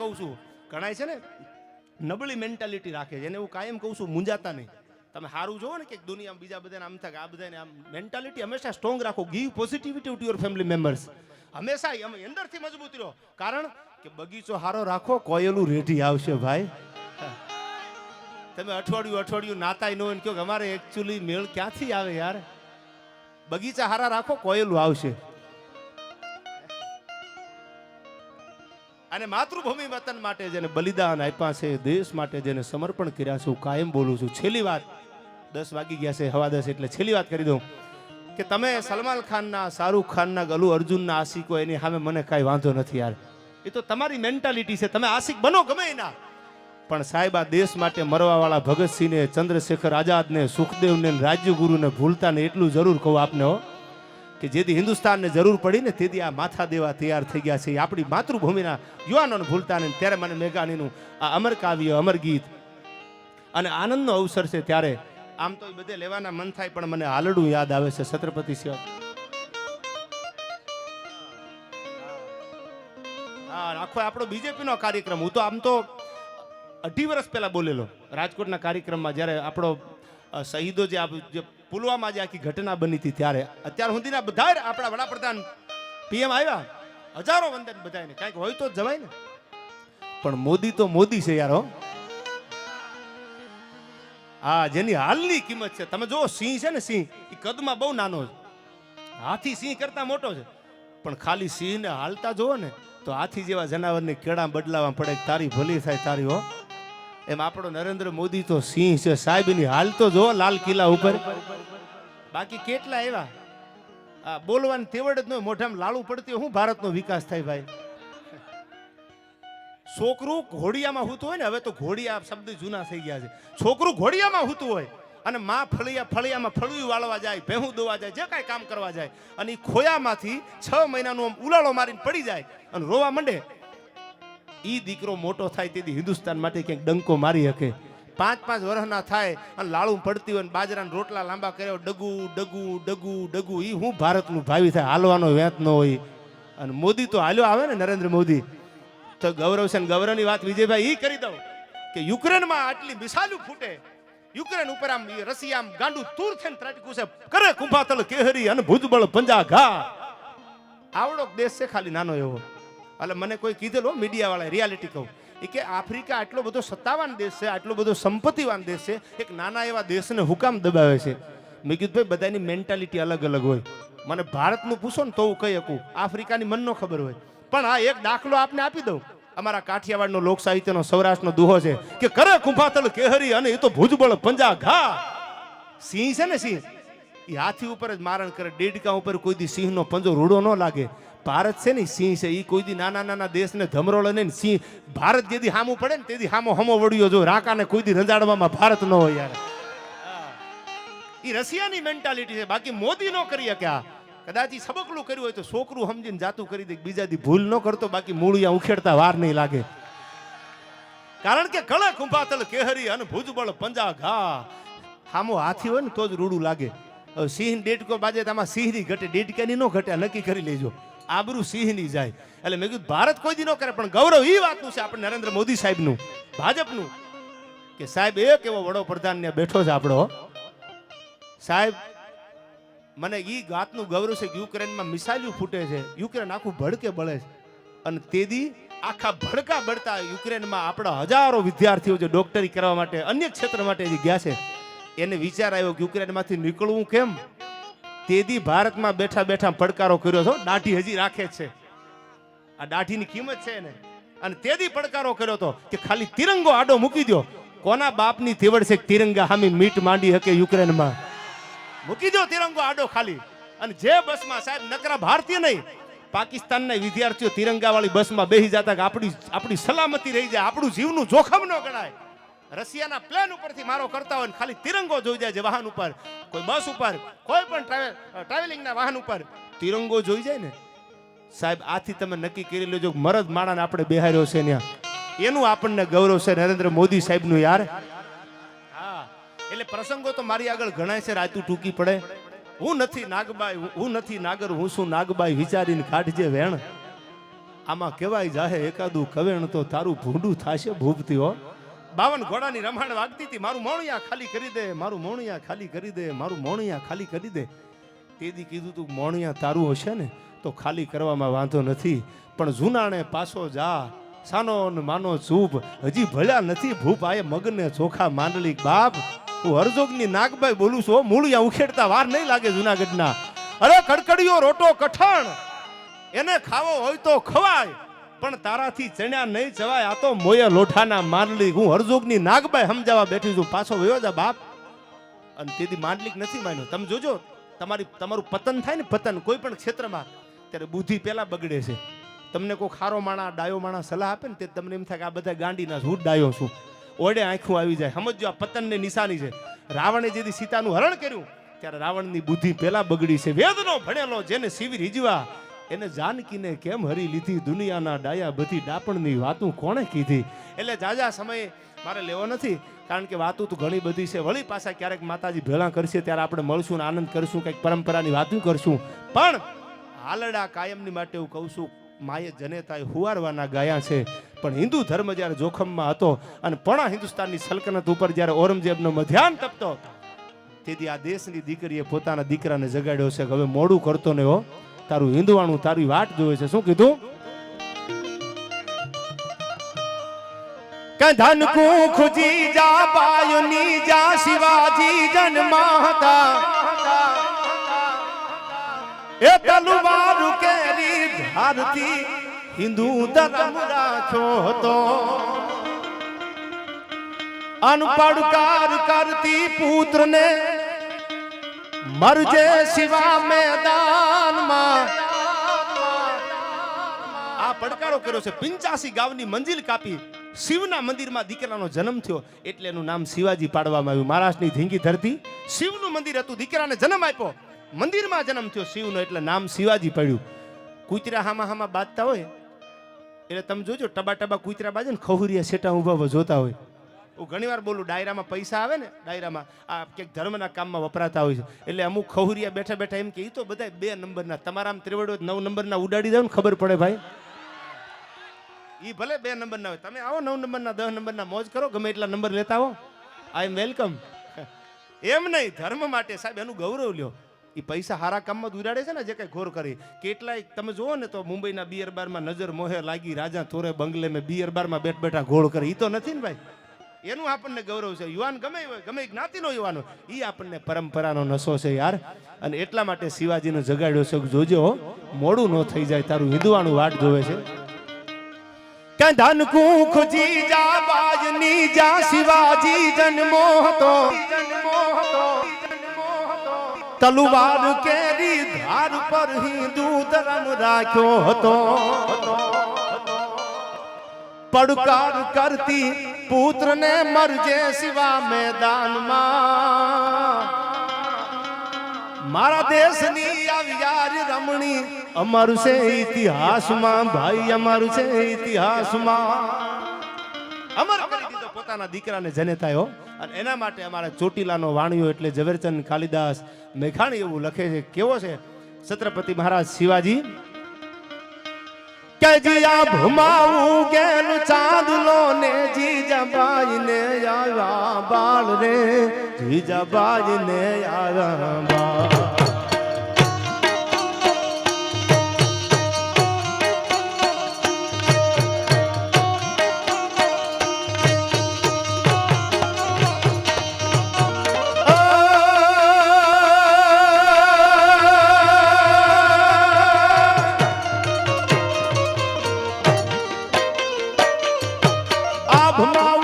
કહું છું. ઘણાય છે ને, નબળી મેન્ટાલિટી રાખે છે. એને હું કાયમ કહું છું મુંજાતા નહીં. તમે સારું જોવો ને કે દુનિયા બીજા બધાને આમ થાય, આ બધાને આમ મેન્ટાલિટી હંમેશા સ્ટ્રોંગ રાખો. Give positivity to your family members હંમેશા એમ અંદરથી મજબૂત રહો. કારણ કે બગીચો સારો રાખો, કોયલું રેઢી આવશે ભાઈ. તમે અઠવાડિયું અઠવાડિયું નાતાય ન હોય કહો અમારે એકચ્યુઅલી મેળ ક્યાંથી આવે યાર? બગીચા હારા રાખો, કોયલું આવશે. અને માતૃભૂમિ વતન માટે જેને બલિદાન આપ્યા છે, દેશ માટે જેને સમર્પણ કર્યા છે, હું કાયમ બોલું છું. છેલ્લી વાત, દસ વાગી ગયા છે, હવા દસ એટલે છેલ્લી વાત કરી દઉં કે તમે સલમાન ખાનના, શાહરૂખ ખાનના, ગલુ અર્જુનના આશિકો, એની સામે મને કાંઈ વાંધો નથી યાર. એ તો તમારી મેન્ટાલિટી છે, તમે આશિક બનો ગમે એના. પણ સાહેબ, આ દેશ માટે મરવાવાળા ભગતસિંહને, ચંદ્રશેખર આઝાદને, સુખદેવને, રાજ્યગુરુને ભૂલતા ને એટલું જરૂર કહું આપને હો. કે જેથી હિન્દુસ્તાનને જરૂર પડી ને તેથી આ માથા દેવા તૈયાર થઈ ગયા છે. આપણી માતૃભૂમિના યુવાનોને ભૂલતા નહીં. ત્યારે મને મેઘાણીનું આ અમર કાવ્ય, અમર ગીત અને આનંદનો અવસર છે ત્યારે આમ તો બધે લેવાના મન થાય, પણ મને હાલડું યાદ આવે છે. છત્રપતિ શિવાજી આખો આપણો બીજેપીનો કાર્યક્રમ. હું તો આમ તો અઢી વર્ષ પહેલા બોલેલો. રાજકોટના કાર્યક્રમમાં જ્યારે આપણો શહીદો જે પુલવામા જે આખી ઘટના બની હતી ત્યારે અત્યાર સુધીના બધા આપણા વડાપ્રધાન પીએમ આવ્યા. હજારો વંદન બધાને કાંઈક હોય તો જવાય ને. પણ મોદી તો મોદી છે યાર હા. જેની હાલની કિંમત છે. તમે જુઓ, સિંહ છે ને સિંહ એ કદમાં બહુ નાનો છે. હાથી સિંહ કરતા મોટો છે. પણ ખાલી સિંહને હાલતા જુઓ ને, તો હાથી જેવા જનાવરને કેળા બદલાવા પડે, તારી ભલી થાય તારી હો. એમ આપણો નરેન્દ્ર મોદી તો સિંહ છે. સાહેબની હાલ તો જો લાલ કિલ્લા ઉપર. બાકી કેટલા એવા? આ બોલવાની તેવડ જ નહીં મોઢામાં લાળું પડતી હું ભારતનો વિકાસ થાય ભાઈ. છોકરું ઘોડિયામાં હૂતું હોય ને, હવે તો ઘોડિયા શબ્દ જૂના થઈ ગયા છે. છોકરું ઘોડિયામાં હૂતું હોય અને માં ફળિયા, ફળિયામાં ફળવી વાળવા જાય, ભેહું દોવા જાય, જે કાંઈ કામ કરવા જાય અને એ ખોયામાંથી છ મહિનાનું આમ ઉલાળો મારીને પડી જાય અને રોવા માંડે. ઈ દીકરો મોટો થાય તેથી હિન્દુસ્તાન માટે ક્યાંક ડંકો મારી શકે. પાંચ પાંચ વર્ષના થાય અને લાળું પડતી હોય બાજરાના રોટલા લાંબા કર્યો ડગુ ડગુ ડગુ ડગુ એ હું ભારતનું ભાવિ થાય, હાલવાનો વેંત ન હોય. અને મોદી તો હાલ્યો આવે ને નરેન્દ્ર મોદી. તો ગૌરવ છે ગૌરવની વાત વિજયભાઈ એ કરી દઉં કે યુક્રેનમાં આટલી મિસાલું ફૂટે. યુક્રેન ઉપર આમ રસી આમ ગાંડું તૂર થઈને ત્રાટકું છે. કરે કુંભાતલ કેહરી અને ભુજબળ પંજા ઘા આવડો દેશ છે ખાલી નાનો એવો. એટલે મને કોઈ કીધેલો મીડિયાવાળા રિયાલિટી કહું. એ કે આફ્રિકા આટલો બધો સત્તાવાન દેશ છે, આટલો બધો સંપત્તિવાન દેશ છે, એક નાના એવા દેશને હુકામ દબાવે છે. મેં કીધું, ભાઈ, બધાની મેન્ટાલિટી અલગ અલગ હોય. મને ભારતનું પૂછો ને તો હું કહી શકું, આફ્રિકાની મનનો ખબર હોય. પણ હા એક દાખલો આપને આપી દઉં. અમારા કાઠિયાવાડનો લોક સાહિત્યનો સૌરાષ્ટ્રનો દુહો છે, કે કરે કુંભાતલ કેહરી અને એ તો ભુજબળ પંજા ઘા. સિંહ છે ને સિંહ? એ હાથી ઉપર જ મારણ કરે, ડેડકા ઉપર કોઈ દી સિંહનો પંજો રૂડો ન લાગે. ભારત છે ને સિંહ છે એ કોઈ દી નાના નાના દેશને ધમરોળે નહીં સિંહ. ભારત જેદી હામું પડે ને તેથી હામો હમો વળ્યો જો. રાકાને કોઈ દી રંજાડવામાં ભારત ન હોય યાર. એ રશિયાની મેન્ટાલિટી છે. બાકી મોદી નો કરી આ. કદાચ એ સબકલું કર્યું હોય તો છોકરું સમજીને જાતું કરી દે. બીજા દી ભૂલ ન કરતો, બાકી મૂળિયા ઉખેડતા વાર નહીં લાગે. કારણ કે કળે કુંભાતળ કેહરી અને ભુજબળ પંજા ઘા હામો હાથી હોય ને તો જ રૂડું લાગે. સિંહ દેડકો બાજે તમારા સિંહની ઘટે, ડેડકાની નો ઘટે નક્કી કરી લેજો. આબરૂ સિંહની જાય. એટલે મેં કીધું, ભારત કોઈ દી ન કરે, પણ ગૌરવ એ વાતનું છે આપણે નરેન્દ્ર મોદી સાહેબનું, ભાજપનું. કે સાહેબ, એક એવો વડોપ્રધાન ને બેઠો છે આપણો. સાહેબ, મને ઈ વાતનું ગૌરવ છે કે યુક્રેનમાં મિસાઇલ ફૂટે છે. યુક્રેન આખું ભડકે બળે છે. અને તેદી આખા ભડકા બળતા યુક્રેનમાં આપણા હજારો વિદ્યાર્થીઓ જે ડોક્ટરી કરવા માટે અન્ય ક્ષેત્ર માટે ગયા છે, એને વિચાર આવ્યો કે યુક્રેનમાંથી નીકળવું કેમ? તેદી ભારતમાં બેઠા બેઠા પડકારો કર્યો હતો દાઢી હજી રાખે છે. આ દાઢીની કિંમત છે ને અને તેદી પડકારો કર્યો હતો કે ખાલી તિરંગો આડો મૂકી દો કોના બાપની તેવડ છે તિરંગા હામી મીટ માંડી હકે યુક્રેનમાં? મૂકી દો તિરંગો આડો ખાલી. અને જે બસમાં સાહેબ નકરા ભારતીય નહીં, પાકિસ્તાનના વિદ્યાર્થીઓ તિરંગાવાળી બસમાં બેસી જતા કે આપણી આપણી સલામતી રહી જાય, આપણું જીવનું જોખમ ન ગણાય. રશિયાના પ્લેન ઉપરથી મારો કરતા હોય ખાલી તિરંગો જોઈ જાય છે વાહન ઉપર. કોઈ બસ ઉપર, કોઈ પણ ટ્રાવેલ ટ્રાવેલિંગના વાહન ઉપર. તિરંગો જોઈ જાય ને? સાહેબ, આથી તમે નક્કી કરી લેજો મરદ માણાને આપણે બેહાર્યો છે ત્યાં એનું આપણને ગૌરવ છે નરેન્દ્ર મોદી સાહેબનું યાર. હા, એટલે પ્રસંગો તો મારી આગળ ઘણાય છે, રાતું ટૂંકી પડે. હું નથી નાગબાઈ, હું નથી નાગર, હું શું નાગબાઈ વિચારીને કાઢજે વેણ? આમાં કહેવાય જાહે એકાદું કવેણ તો તારું ભૂંડું થાશે ભૂપતી હો. બાવન ઘોડાની રમાણ વાગતી હતી. મારું મોણિયા ખાલી કરી દે, મારું મોણિયા ખાલી કરી દે, મારું મોણિયા ખાલી કરી દે. તેથી કીધું તું, મોણિયા તારું હશે ને, તો ખાલી કરવામાં વાંધો નથી. પણ જૂનાણે પાછો જા. સાનો માનો ચૂપ. હજી ભલ્યા નથી ભૂપ આયે મગને ચોખા માંડલી. બાપ, હું હરજોગની નાગભાઈ બોલું છું. મૂળિયા ઉખેડતા વાર નહીં લાગે જુનાગઢના. અરે, કડકડીયો રોટો કઠણ. એને ખાવો હોય તો ખવાય. પણ તારાથી ચણ્યા નહીં જવાય. આ તો મોયે લોઠાના માંડલી. હું હરજોગની નાગબાઈ સમજાવવા બેઠી છું. પાછો વયો જા બાપ. અને તેથી માંડલિક નથી માન્યો. તમે જોજો, તમારી તમારું પતન થાય ને પતન કોઈ પણ ક્ષેત્રમાં, ત્યારે બુદ્ધિ પહેલા બગડે છે. તમને કોઈ ખારો માણા, ડાયો માણા સલાહ આપે ને તે તમને એમ થાય કે આ બધા ગાંડીના હું ડાયો છું. ઓડે આંખું આવી જાય. સમજો આ પતનની નિશાની છે. રાવણે જેથી સીતાનું હરણ કર્યું, ત્યારે રાવણની બુદ્ધિ પહેલા બગડી છે. વેદનો ભણેલો, જેને શિવ રીજવા એને જાનકીને કેમ હરી લીધી? દુનિયાના ડાયા બધી ડાપણની વાતું કોણે કીધી? એટલે જાજા સમયે મારે લેવો નથી, કારણ કે વાતું તો ઘણી બધી છે. વળી પાછા ક્યારેક માતાજી ભેળા કરશે ત્યારે આપણે મળશું ને આનંદ કરશું, કંઈક પરંપરાની વાતું કરશું. પણ હાલડા કાયમની માટે હું કહું છું, માએ જનેતાએ હુવારવાના ગાયા છે. પણ હિન્દુ ધર્મ જ્યારે જોખમમાં હતો અને પણ હિન્દુસ્તાનની સલ્તનત ઉપર જ્યારે ઔરંગઝેબનો મધ્યાન તપતો, તેથી આ દેશની દીકરીએ પોતાના દીકરાને જગાડ્યો છે કે હવે મોડું કરતો ને હો. તારું હિંદવાણું, તારી વાટ જોવે છે. શું કીધું? ધન ખુજી જા બાયુની જા શિવાજી જન્મા હતા એ તલવાર કેરી ભારતી હિન્દુ ધર્મ રાખ્યો હતો. અનપડકાર કરતી પુત્રને મરજે શિવા મેદાનમાં. આ પડકારો કર્યો છે. પિંચાસી ગાવની મંજિલ કાપી શિવના મંદિરમાં દીકરાનો જન્મ થયો એટલે એનું નામ શિવાજી પાડવામાં આવ્યું. મહારાષ્ટ્રની ધીંગી ધરતી શિવનું મંદિર હતું. દીકરાને જન્મ આપ્યો. મંદિરમાં જન્મ થયો શિવનો એટલે નામ શિવાજી પડ્યું. કૂતરા હામાં હામાં બાંધતા હોય. એટલે તમે જોજો ટબા ટબા કૂતરા બાજે ને ખહુરિયા સેટા ઊભા જોતા હોય. હું ઘણીવાર બોલું, ડાયરામાં પૈસા આવે ને, ડાયરામાં આ ક્યાંક ધર્મના કામમાં વપરાતા હોય છે. એટલે અમુક ખહુરિયા બેઠા બેઠા એમ કે એ તો બધા બે નંબરના તમારા આમ ત્રિવડો નવ નંબરના ઉડાડી દઉં ને ખબર પડે ભાઈ. એ ભલે બે નંબરના હોય, તમે આવો નવ નંબરના, દસ નંબરના, મોજ કરો, ગમે એટલા નંબર લેતા આવો. આઈ એમ વેલકમ એમ નહીં, ધર્મ માટે સાહેબ એનું ગૌરવ લ્યો. એ પૈસા હારા કામમાં જ ઉડાડે છે ને, જે કંઈ ઘોર કરી. કેટલાય, તમે જુઓ ને તો મુંબઈના બિયર બારમાં નજર મોહે લાગી, રાજા થોરે બંગલે મેં બિયર બારમાં બેઠ બેઠા ઘોળ કરે. એ તો નથી ને ભાઈ. એનું આપણને ગૌરવ છે. યુવાન ગમે ગમે જ્ઞાતિનો યુવાન હોય એ આપણને પરંપરાનો નશો છે યાર. અને એટલા માટે શિવાજીનો જગાડ્યો છે જોજો મોડું ન થઈ જાય, તારું હિંદુવાનું વાટ જોવે છે. ધન ખુજી જા બાજની જા શિવાજી જન્મો હતો. તલવાર કેરી ધાર પર હિન્દુ ધર્મ રાખ્યો હતો. પડકાર કરતી પુત્રને મરજે શિવા મેદાનમાં. મારા દેશની આવી યાર રમણી અમારું છે ઇતિહાસમાં, ભાઈ અમારું છે ઇતિહાસમાં. અમર કરી પોતાના દીકરાને જને થાય અને એના માટે અમારા ચોટીલાનો વાણિયો એટલે ઝવેરચંદ કાલિદાસ મેઘાણી એવું લખે છે. કેવો છે? છત્રપતિ મહારાજ શિવાજી કે જીયા ભમાવું ગેલ ચાંદલો ને જીજાબાઈ ને આવ્યા બાળ રે જીજાબાઈ ને આવ્યા બાળ. তোমরা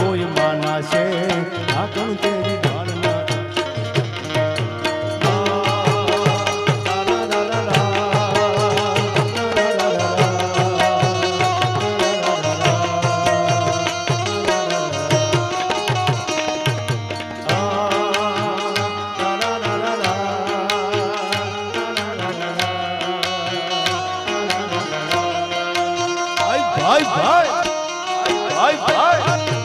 Oh.